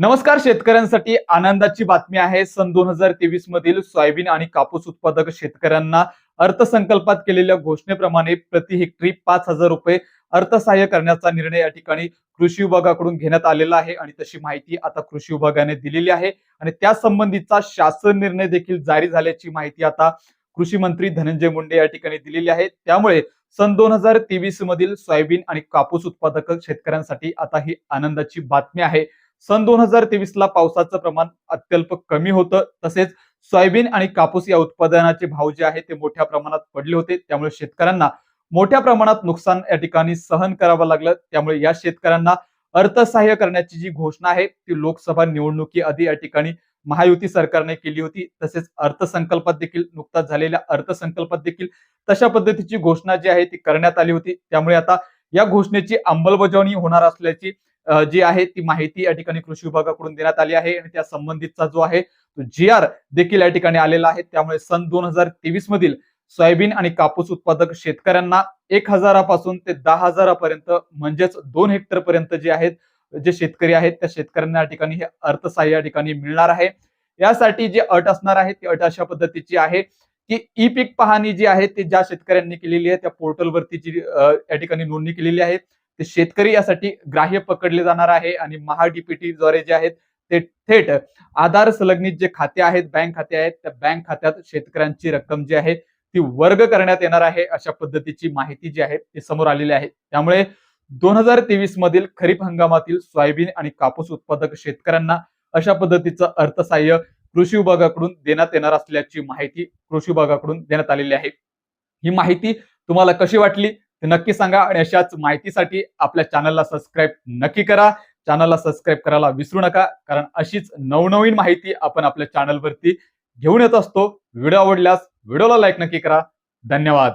नमस्कार शेतकऱ्यांसाठी आनंदाची बातमी आहे. सन दोन हजार तेवीस मधील सोयाबीन आणि कापूस उत्पादक शेतकऱ्यांना अर्थसंकल्पात केलेल्या घोषणेप्रमाणे प्रति हेक्टरी पाच हजार रुपये अर्थसहाय्य करण्याचा निर्णय या ठिकाणी कृषी विभागाकडून घेण्यात आलेला आहे आणि तशी माहिती आता कृषी विभागाने दिलेली आहे. आणि त्या संबंधीचा शासन निर्णय देखील जारी झाल्याची माहिती आता कृषी मंत्री धनंजय मुंडे या ठिकाणी दिलेली आहे. त्यामुळे सन दोन हजार तेवीस मधील सोयाबीन आणि कापूस उत्पादक शेतकऱ्यांसाठी आता ही आनंदाची बातमी आहे. सन दोन हजार तेवीस ला पावसाचं प्रमाण अत्यल्प कमी होतं. तसेच सोयाबीन आणि कापूस या उत्पादनाचे भाव जे आहे ते मोठ्या प्रमाणात पडले होते. त्यामुळे शेतकऱ्यांना मोठ्या प्रमाणात नुकसान या ठिकाणी सहन करावं लागलं. त्यामुळे या शेतकऱ्यांना अर्थसहाय्य करण्याची जी घोषणा आहे ती लोकसभा निवडणुकी आधी या ठिकाणी महायुती सरकारने केली होती. तसेच अर्थसंकल्पात देखील नुकताच झालेल्या अर्थसंकल्पात देखील तशा पद्धतीची घोषणा जी आहे ती करण्यात आली होती. त्यामुळे आता या घोषणेची अंमलबजावणी होणार असल्याची जी आहे ती माहिती या ठिकाणी कृषी विभागाकडून देण्यात आली आहे आणि त्या संबंधितचा जो आहे तो जी आर देखील या ठिकाणी आलेला आहे. त्यामुळे सन दोन हजार तेवीस मधील सोयाबीन आणि कापूस उत्पादक शेतकऱ्यांना एक हजारापासून ते दहा हजारापर्यंत म्हणजेच दोन हेक्टर पर्यंत जे आहेत जे शेतकरी आहेत त्या शेतकऱ्यांना या ठिकाणी हे अर्थसहाय्य या ठिकाणी मिळणार आहे. यासाठी जी अट असणार आहे ती अट अशा पद्धतीची आहे की ई पीक पाहणी जी आहे ती ज्या शेतकऱ्यांनी केलेली आहे त्या पोर्टलवरती जी या ठिकाणी नोंदणी केलेली आहे. ते शेतकरी यासाठी ग्राह्य पकडले जाणार आहे आणि महाडीपीटी द्वारे जे आहेत ते थेट आधार संलग्नित जे खाते आहेत बँक खाते आहेत त्या बँक खात्यात शेतकऱ्यांची रक्कम जी आहे ती वर्ग करण्यात येणार आहे अशा पद्धतीची माहिती जी आहे ती समोर आलेली आहे. त्यामुळे दोन हजार तेवीस मधील खरीप हंगामातील सोयाबीन आणि कापूस उत्पादक शेतकऱ्यांना अशा पद्धतीचं अर्थसहाय्य कृषी विभागाकडून देण्यात येणार असल्याची माहिती कृषी विभागाकडून देण्यात आलेली आहे. ही माहिती तुम्हाला कशी वाटली? ते नक्की सांगा आणि अशाच माहितीसाठी आपल्या चॅनलला सबस्क्राईब नक्की करा. चॅनलला सबस्क्राईब करायला विसरू नका कारण अशीच नवनवीन माहिती आपण आपल्या चॅनलवरती घेऊन येत असतो. व्हिडिओ आवडल्यास व्हिडिओला लाईक नक्की करा. धन्यवाद.